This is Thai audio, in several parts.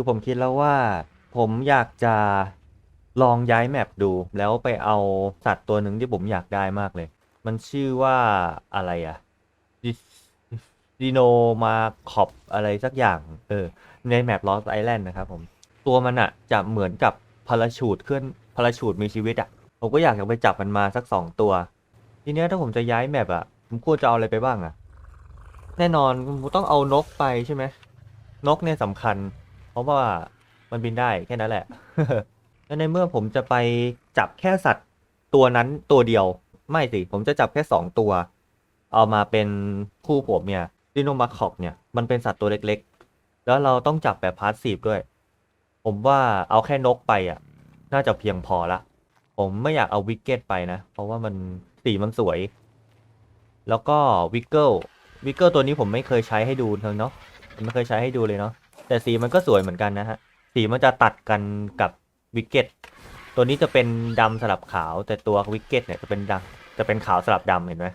คือผมคิดแล้วว่า ผมอยากจะลองย้ายแมปดู แล้วไปเอาสัตว์ตัวหนึ่งที่ผมอยากได้มากเลย มันชื่อว่าอะไรอะดิโนมาคอบอะไรสักอย่าง เออ ในแมปลอสไอแลนด์นะครับผม ตัวมันอะจะเหมือนกับพาราชูดเคลื่อนพาราชูดมีชีวิตอะผมก็อยากจะไปจับมันมาสักสองตัว ทีเนี้ยถ้าผมจะย้ายแมปอะผมควรจะเอาอะไรไปบ้างอะแน่นอนผมต้องเอานกไปใช่ไหมนกเนี่ยสำคัญ ราะว่ามันบินได้แค่นั้นแหละ แล้วในเมื่อผมจะไปจับแค่สัตว์ตัวนั้นตัวเดียว ไม่สิ ผมจะจับแค่สองตัว เอามาเป็นคู่ผมเนี่ยดิโนมาคอกเนี่ย มันเป็นสัตว์ตัวเล็กๆ แล้วเราต้องจับแบบพาสซีฟด้วย ผมว่าเอาแค่นกไปอะ น่าจะเพียงพอละ ผมไม่อยากเอาวิกเก็ตไปนะ เพราะว่ามันสีมันสวย แล้วก็วิกเกิลวิกเกิลตัวนี้ผมไม่เคยใช้ให้ดูเธอเนาะไม่เคยใช้ให้ดูเลยเนาะ แต่สีมันก็สวยเหมือนกันนะฮะ สีมันจะตัดกันกับวิกเก็ต ตัวนี้จะเป็นดำสลับขาว แต่ตัววิกเก็ตเนี่ยจะเป็นดำจะเป็นขาวสลับดำเห็นไหม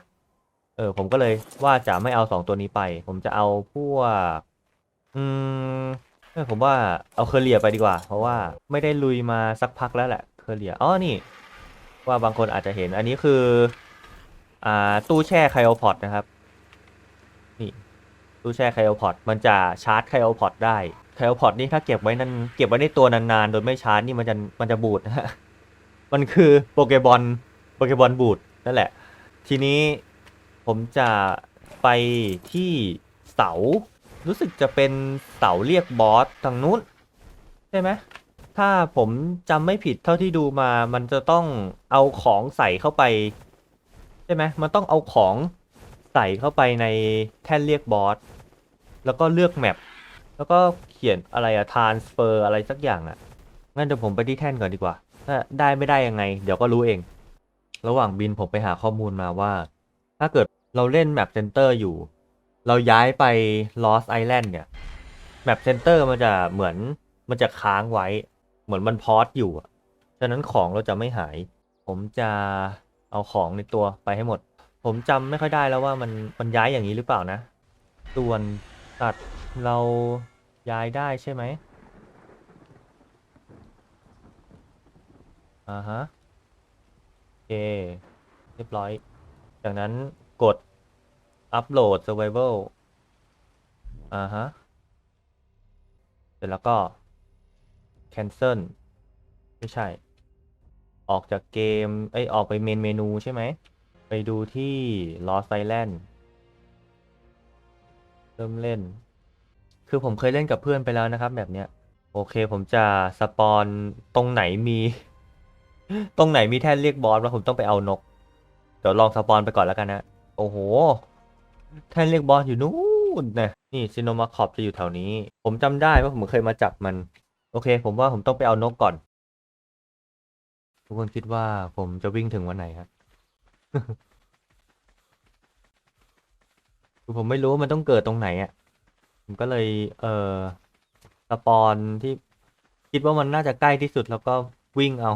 เออ ผมก็เลยว่าจะไม่เอาสองตัวนี้ไป ผมจะเอาพวก อืมผมว่าเอาเคอเรียไปดีกว่า เพราะว่าไม่ได้ลุยมาสักพักแล้วแหละเคอเรียอ๋อนี่ ว่าบางคนอาจจะเห็นอันนี้คือ อ่าตู้แช่ไคโอพอดนะครับ ตู้แช่ไคโอพอดมันจะชาร์จไคโอพอดได้ไคโอพอดนี่ถ้าเก็บไว้นั้นเก็บไว้ในตัวนานๆ โดยไม่ชาร์จนี่มันจะมันจะบูดนะฮะมันคือโปเกบอลโปเกบอลบูดนั่นแหละ ทีนี้ผมจะไปที่เสา รู้สึกจะเป็นเสาเรียกบอสทางนู้นใช่ไหมถ้าผมจำไม่ผิดเท่าที่ดูมา มันจะต้องเอาของใส่เข้าไป ใช่ไหมมันต้องเอาของใส่เข้าไปในแท่นเรียกบอส แล้วก็เลือกแมปแล้วก็เขียนอะไรอะ transfer อะไรสักอย่างอะงั้นเดี๋ยวผมไปที่แท่นก่อนดีกว่า ถ้าได้ไม่ได้ยังไง เดี๋ยวก็รู้เอง ระหว่างบินผมไปหาข้อมูลมาว่า ถ้าเกิดเราเล่นแมปเซนเตอร์อยู่ เราย้ายไป Lost Island เนี่ยแมปเซนเตอร์มันจะเหมือนมันจะค้างไว้ เหมือนมันพอสอยู่อะฉะนั้นของเราจะไม่หาย ผมจะเอาของในตัวไปให้หมด ผมจำไม่ค่อยได้แล้วว่ามันมันย้ายอย่างนี้หรือเปล่านะ ส่วน ตัดเราย้ายได้ใช่ไหมอ่าฮะโอเค เรียบร้อย จากนั้นกดอัปโหลด survival อ่าฮะ เสร็จแล้วก็ cancel ไม่ใช่ ออกจากเกม เอ้ย ออกไปเมนเมนูใช่ไหม ไปดูที่ Lost Island เริ่มเล่น คือผมเคยเล่นกับเพื่อนไปแล้วนะครับ แบบเนี้ย โอเคผมจะสปอนตรงไหนมี ตรงไหนมีแท่นเรียกบอสแล้วผมต้องไปเอานก เดี๋ยวลองสปอนไปก่อนแล้วกันนะ โอ้โห แท่นเรียกบอสอยู่นู้นนะ นี่ซิโนมาคอบจะอยู่แถวนี้ ผมจำได้ว่าผมเคยมาจับมัน โอเค ผมว่าผมต้องไปเอานกก่อน ทุกคนคิดว่าผมจะวิ่งถึงวันไหนครับ คือผมไม่รู้ว่ามันต้องเกิดตรงไหนอะ ผมก็เลย เออสปอนที่คิดว่ามันน่าจะใกล้ที่สุดแล้วก็วิ่งเอา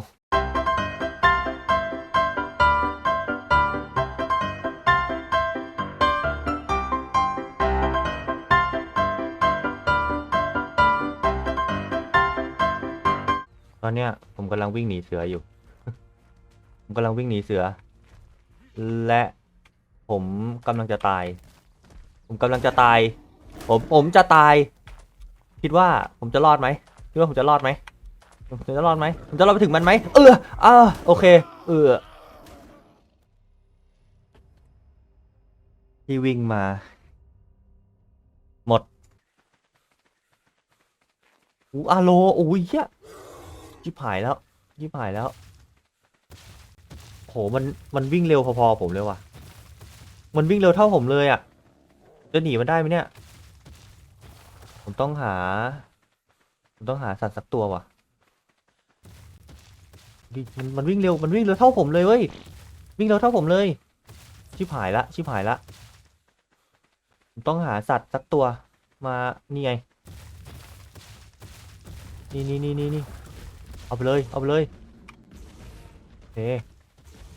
ตอนเนี้ยผมกำลังวิ่งหนีเสืออยู่ ผมกำลังวิ่งหนีเสือ และผมกำลังจะตาย ผมกำลังจะตาย ผมผมจะตาย คิดว่าผมจะรอดไหมคิดว่าผมจะรอดไหมผมจะรอดไหมผมจะรอดไปถึงมันไหมเออเออโอเค เออที่วิ่งมา หมดอูอาโลโอ้ยเหี้ยชิบหายแล้วชิบหายแล้วโหมันมันวิ่งเร็วพอๆผมเลยว่ะ มันวิ่งเร็วเท่าผมเลยอะ่ะ จะหนีมันได้ไหมเนี่ย ผมต้องหา ผมต้องหาสัตว์สักตัวว่ะดิมันมันวิ่งเร็ว มันวิ่งเร็วเท่าผมเลยเว้ย วิ่งเร็วเท่าผมเลย ชิบหายละ ชิบหายละ ผมต้องหาสัตว์สักตัว มานี่ไง นี่นี่นี่นี่นี่เอาไปเลย เอาไปเลยโอเค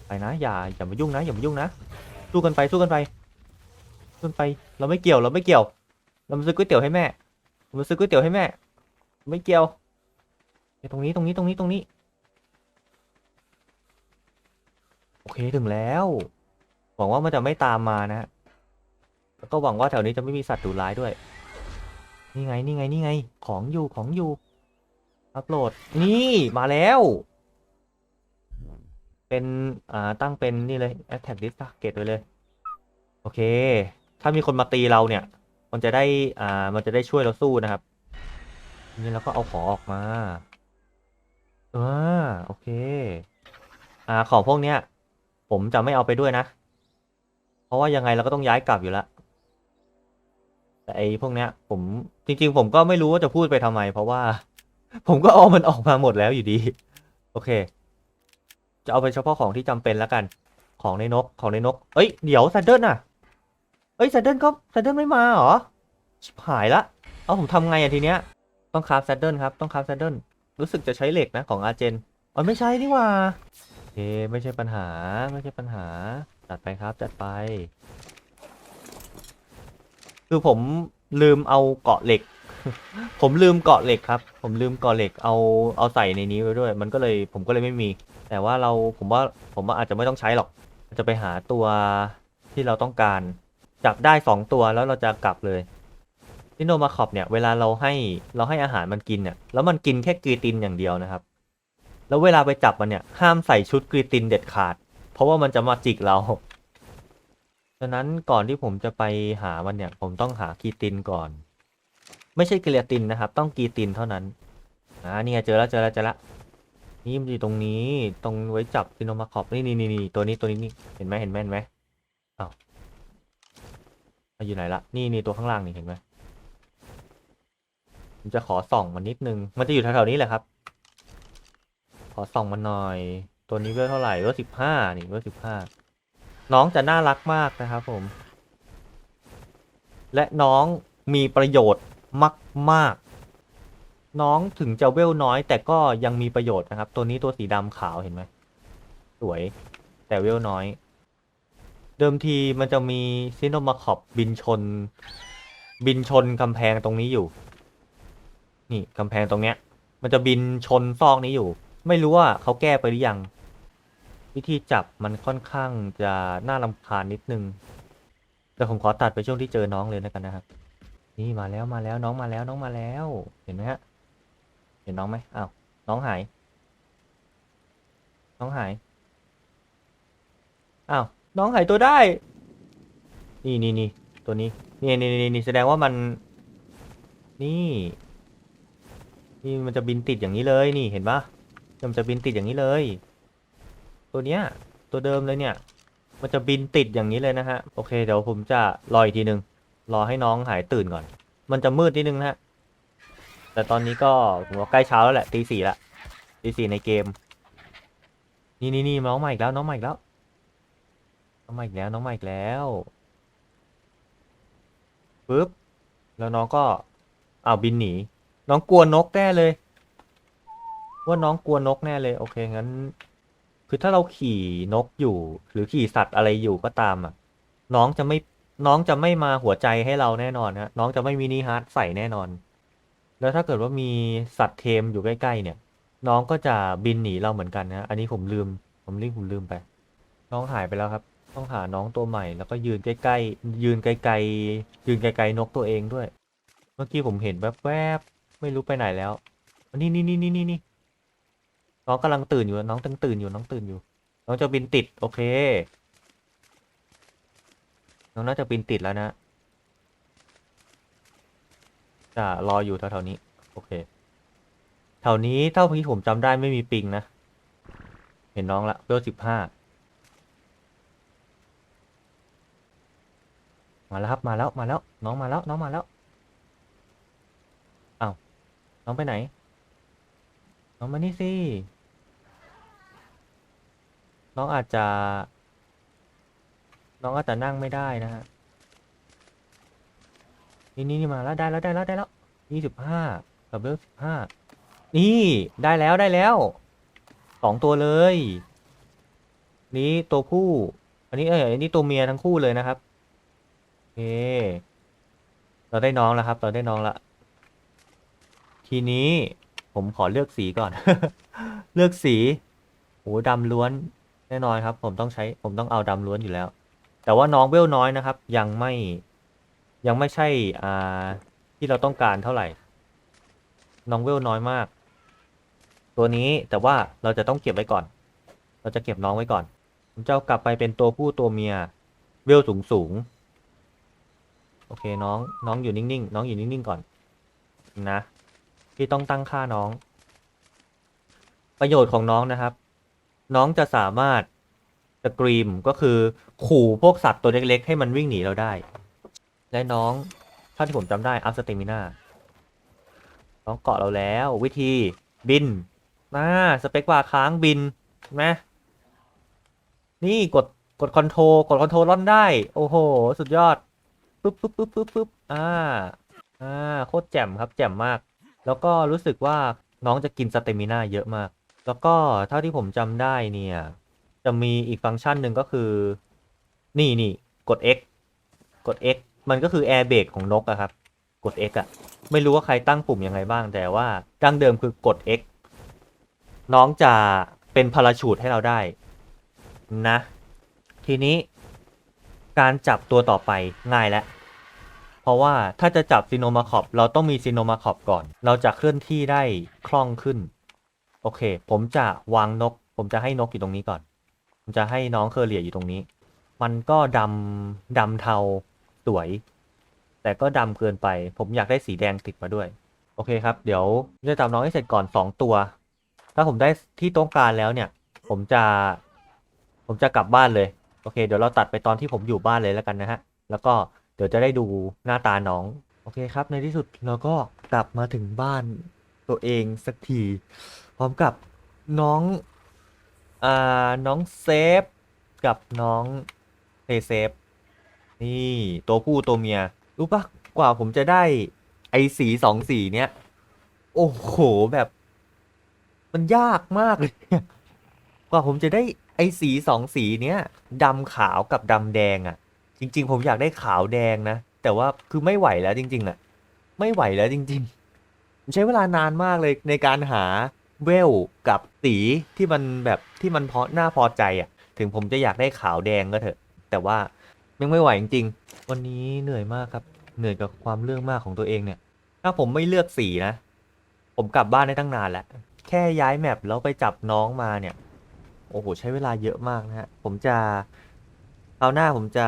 ไปนะ อย่า อย่ามายุ่งนะ อย่ามายุ่งนะ สู้กันไป สู้กันไป สู้นไป เราไม่เกี่ยว เราไม่เกี่ยว เรามาซื้อก๋วยเตี๋ยวให้แม่เรามาซื้อก๋วยเตี๋ยวให้แม่ ไม่เกี่ยวเอ้ยตรงนี้ ตรงนี้ ตรงนี้ ตรงนี้ โอเค ถึงแล้ว หวังว่ามันจะไม่ตามมานะ แล้วก็หวังว่าแถวนี้จะไม่มีสัตว์ดุร้ายด้วย นี่ไง นี่ไง นี่ไง ของอยู่ ของอยู่ อัปโหลด นี่ มาแล้ว เป็น อ่า ตั้งเป็นนี่เลย attack this target ไว้เลย โอเค ถ้ามีคนมาตีเราเนี่ย มันจะได้อ่ามันจะได้ช่วยเราสู้นะครับนี่เราก็เอาของออกมาอ่าโอเค อ่าของพวกเนี้ย ผมจะไม่เอาไปด้วยนะ เพราะว่ายังไงเราก็ต้องย้ายกลับอยู่แล้วแต่ไอ้พวกเนี้ย ผมจริง ๆ ผมก็ไม่รู้ว่าจะพูดไปทำไม เพราะว่า ผมก็เอามันออกมาหมดแล้วอยู่ดี โอเค จะเอาไปเฉพาะของที่จำเป็นแล้วกัน ของในนกของในนก เอ้ยเดี๋ยวแซดเดิลน่ะ อ้ยแซดเดิลก็แซดเดิลไม่มาเหรอชิบหายละ เอาผมทำไงอะทีเนี้ย ต้องคราฟแซดเดิลครับ ต้องคราฟแซดเดิลรู้สึกจะใช้เหล็กนะของอาเจนอ๋อไม่ใช่นี่ว่าเคไม่ใช่ปัญหาไม่ใช่ปัญหา จัดไปครับจัดไป คือผมลืมเอาเกาะเหล็ก ผมลืมเกาะเหล็กครับ ผมลืมเกาะเหล็กเอาเอาใส่ในนี้ไว้ด้วย มันก็เลยผมก็เลยไม่มี แต่ว่าเราผมว่าผมว่าอาจจะไม่ต้องใช้หรอก จะไปหาตัวที่เราต้องการ จับได้สองตัวแล้วเราจะกลับเลยที่โนมาคอบเนี่ยเวลาเราให้เราให้อาหารมันกินเนี่ยแล้วมันกินแค่กรีตินอย่างเดียวนะครับ แล้วเวลาไปจับมันเนี่ยห้ามใส่ชุดกรีตินเด็ดขาด เพราะว่ามันจะมาจิกเราฉะนั้นก่อนที่ผมจะไปหามันเนี่ยผมต้องหากรีตินก่อน ไม่ใช่กรีตินนะครับ ต้องกรีตินเท่านั้นอ่านี่ไงเจอแล้วเจอแล้วเจอแล้วนี่มันอยู่ตรงนี้ตรงไว้จับซิโนมาคอบนี่นี่นี่นี่ตัวนี้ตัวนี้นี่เห็นไหมเห็นไหมเห็นไหมอ้าว อยู่ไหนละนี่นี่ตัวข้างล่างนี่เห็นไหมผมจะขอส่องมันนิดนึง มันจะอยู่แถวๆนี้แหละครับ ขอส่องมันหน่อย ตัวนี้เวลเท่าไหร่เวลสิบห้านี่เวลสิบห้าน้องจะน่ารักมากนะครับผม และน้องมีประโยชน์มากๆ น้องถึงจะเวลน้อย แต่ก็ยังมีประโยชน์นะครับ ตัวนี้ตัวสีดำขาวเห็นไหมสวย แต่เวลน้อย เดิมทีมันจะมีซิโนมาคอบบินชน บินชนกำแพงตรงนี้อยู่ นี่กำแพงตรงเนี้ย มันจะบินชนซอกนี้อยู่ ไม่รู้ว่าเขาแก้ไปหรือยัง วิธีจับมันค่อนข้างจะน่ารำคาญนิดนึง แต่ผมขอตัดไปช่วงที่เจอน้องเลยนะกันนะครับ นี่มาแล้วมาแล้วน้องมาแล้วน้องมาแล้ว เห็นไหมฮะ เห็นน้องไหมอ้าวน้องหาย น้องหาย อ้าว น้องหายตัวได้ นี่นี่นี่ตัวนี้ นี่นี่นี่นี่แสดงว่ามัน นี่ นี่มันจะบินติดอย่างนี้เลยนี่เห็นปะมันจะบินติดอย่างนี้เลย ตัวเนี้ย ตัวเดิมเลยเนี่ย มันจะบินติดอย่างนี้เลยนะฮะ โอเคเดี๋ยวผมจะรออีกทีนึง รอให้น้องหายตื่นก่อน มันจะมืดนิดนึงนะฮะ แต่ตอนนี้ก็ผมว่าใกล้เช้าแล้วแหละตีสี่ละตีสี่ในเกม นี่นี่นี่น้องใหม่อีกแล้วน้องใหม่อีกแล้ว น้องม่อีกแล้วน้องม่อีกแล้วปึ๊บแล้วน้องก็อ้าวบินหนี น้องกลัวนกแน่เลย ว่าน้องกลัวนกแน่เลย โอเคงั้น คือถ้าเราขี่นกอยู่ หรือขี่สัตว์อะไรอยู่ก็ตามอะ น้องจะไม่น้องจะไม่มาหัวใจให้เราแน่นอนนะน้องจะไม่มินิฮาร์ดใส่แน่นอน แล้วถ้าเกิดว่ามีสัตว์เทมอยู่ใกล้ๆเนี่ย น้องก็จะบินหนีเราเหมือนกันนะอันนี้ผมลืม ผมรีบผมลืมไป น้องหายไปแล้วครับ ต้องหาน้องตัวใหม่แล้วก็ยืนใกล้ๆยืนไกลๆยืนไกลๆนกตัวเองด้วย เมื่อกี้ผมเห็นแวบๆไม่รู้ไปไหนแล้วนี่นี่นี่นี่นี่นี่น้องกำลังตื่นอยู่น้องตึงตื่นอยู่น้องตื่นอยู่ น้องจะบินติดโอเค น้องน่าจะบินติดแล้วนะจะรออยู่แถวๆนี้ โอเคแถวนี้เท่าที่ผมจำได้ไม่มีปิงนะ เห็นน้องละเวลสิบห้า มาแล้วครับมาแล้วมาแล้ว น้องมาแล้วน้องมาแล้วอ้าวน้องไปไหน น้องมานี่สิ น้องอาจจะ น้องอาจจะนั่งไม่ได้นะฮะนี่นี่นี่มาแล้วได้แล้วได้แล้วได้แล้วยี่สิบห้ากับเบลสิบห้านี่ได้แล้วได้แล้วสองตัวเลย นี้ตัวผู้ อันนี้เอออันนี้ตัวเมียทั้งคู่เลยนะครับ เค เราได้น้องแล้วครับ เราได้น้องละ ทีนี้ผมขอเลือกสีก่อน เลือกสีโอ้ดำล้วนแน่นอนครับ ผมต้องใช้ ผมต้องเอาดำล้วนอยู่แล้ว แต่ว่าน้องเวลน้อยนะครับ ยังไม่ยังไม่ใช่อ่าที่เราต้องการเท่าไหร่ น้องเวลน้อยมาก ตัวนี้แต่ว่าเราจะต้องเก็บไว้ก่อน เราจะเก็บน้องไว้ก่อนผมจะเอากลับไปเป็นตัวผู้ตัวเมีย เวลสูงสูง โอเคน้อง น้องอยู่นิ่งๆ น้องอยู่นิ่งๆ ก่อน นะที่ต้องตั้งค่าน้อง ประโยชน์ของน้องนะครับ น้องจะสามารถสกรีมก็คือขู่พวกสัตว์ตัวเล็กๆ ให้มันวิ่งหนีเราได้ และน้องเท่าที่ผมจำได้อัพสเตมิน่าน้องเกาะเราแล้ว วิธีบินมาสเปคบาค้างบินนไหมนี่กดกดคอนโทรกดคอนโทรล่อนได้ โอ้โห สุดยอด ปึ๊บปึ๊บปึ๊บปึ๊บปึ๊บอ่า อ่า โคตรแจ่มครับ แจ่มมาก แล้วก็รู้สึกว่าน้องจะกินสเตมิน่าเยอะมาก แล้วก็เท่าที่ผมจำได้เนี่ย จะมีอีกฟังก์ชันหนึ่งก็คือ นี่นี่กด X กด X มันก็คือ Air b r a k ของนกอะครับ กด X อะไม่รู้ว่าใครตั้งปุ่มยังไงบ้าง แต่ว่าดั้งเดิมคือกด X น้องจะเป็นพาราชูตให้เราได้นะ ทีนี้ การจับตัวต่อไปง่ายแล้วเพราะว่าถ้าจะจับซีโนมาคอปเราต้องมีซีโนมาคอปก่อน เราจะเคลื่อนที่ได้คล่องขึ้น โอเค ผมจะวางนก ผมจะให้นกอยู่ตรงนี้ก่อน ผมจะให้น้องเคอร์เรียอยู่ตรงนี้ มันก็ดำดำเทาสวย แต่ก็ดำเกินไป ผมอยากได้สีแดงติดมาด้วย โอเคครับ เดี๋ยวจะจับน้องให้เสร็จก่อนสองตัว ถ้าผมได้ที่ต้องการแล้วเนี่ย ผมจะ ผมจะกลับบ้านเลย โอเค เดี๋ยวเราตัดไปตอนที่ผมอยู่บ้านเลยแล้วกันนะฮะ แล้วก็เดี๋ยวจะได้ดูหน้าตาน้อง โอเคครับ ในที่สุดเราก็กลับมาถึงบ้านตัวเองสักที พร้อมกับน้อง อ่า น้องเซฟ กับน้องเทเซฟ นี่ตัวผู้ตัวเมีย รู้ปะกว่าผมจะได้ไอสีสองสีเนี้ย โอ้โหแบบ มันยากมากเลย กว่าผมจะได้ ไอสีสองสีเนี้ยดำขาวกับดำแดงอะ่ะ จริง ๆ ผมอยากได้ขาวแดงนะ แต่ว่าคือไม่ไหวแล้วจริง ๆอะ่ะ ไม่ไหวแล้วจริงๆ ใช้เวลานานมากเลยในการหาเวลกับสีที่มันแบบที่มันพอน่าพอใจอะ่ะ ถึงผมจะอยากได้ขาวแดงก็เถอะ แต่ว่ายังไม่ไหวจริงๆ วันนี้เหนื่อยมากครับ เหนื่อยกับความเรื่องมากของตัวเองเนี่ย ถ้าผมไม่เลือกสีนะ ผมกลับบ้านได้ตั้งนานแล้ว แค่ย้ายแมปแล้วไปจับน้องมาเนี่ย โอ้โห ใช้เวลาเยอะมากนะฮะ ผมจะคราวหน้าผมจะ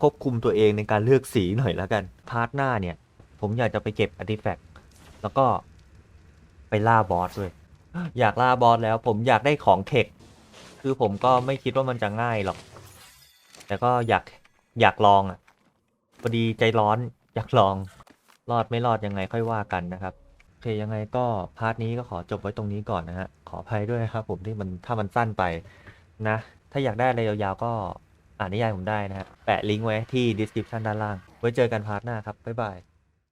ควบคุมตัวเองในการเลือกสีหน่อยแล้วกัน พาร์ทหน้าเนี่ย ผมอยากจะไปเก็บอาร์ติแฟกต์แล้วก็ไปล่าบอสด้วยอยากล่าบอสแล้ว ผมอยากได้ของเทค คือผมก็ไม่คิดว่ามันจะง่ายหรอก แต่ก็อยากอยากลองอะพอดีใจร้อนอยากลอง รอดไม่รอดยังไงค่อยว่ากันนะครับ เคยังไงก็พาร์ทนี้ก็ขอจบไว้ตรงนี้ก่อนนะฮะ ขออภัยด้วยนะครับผมที่มันถ้ามันสั้นไปนะ ถ้าอยากได้อะไรยาวๆก็อ่านนิยายผมได้นะฮะ แปะลิงก์ไว้ที่ description ด้านล่าง ไว้เจอกันพาร์ทหน้าครับ บ๊ายบาย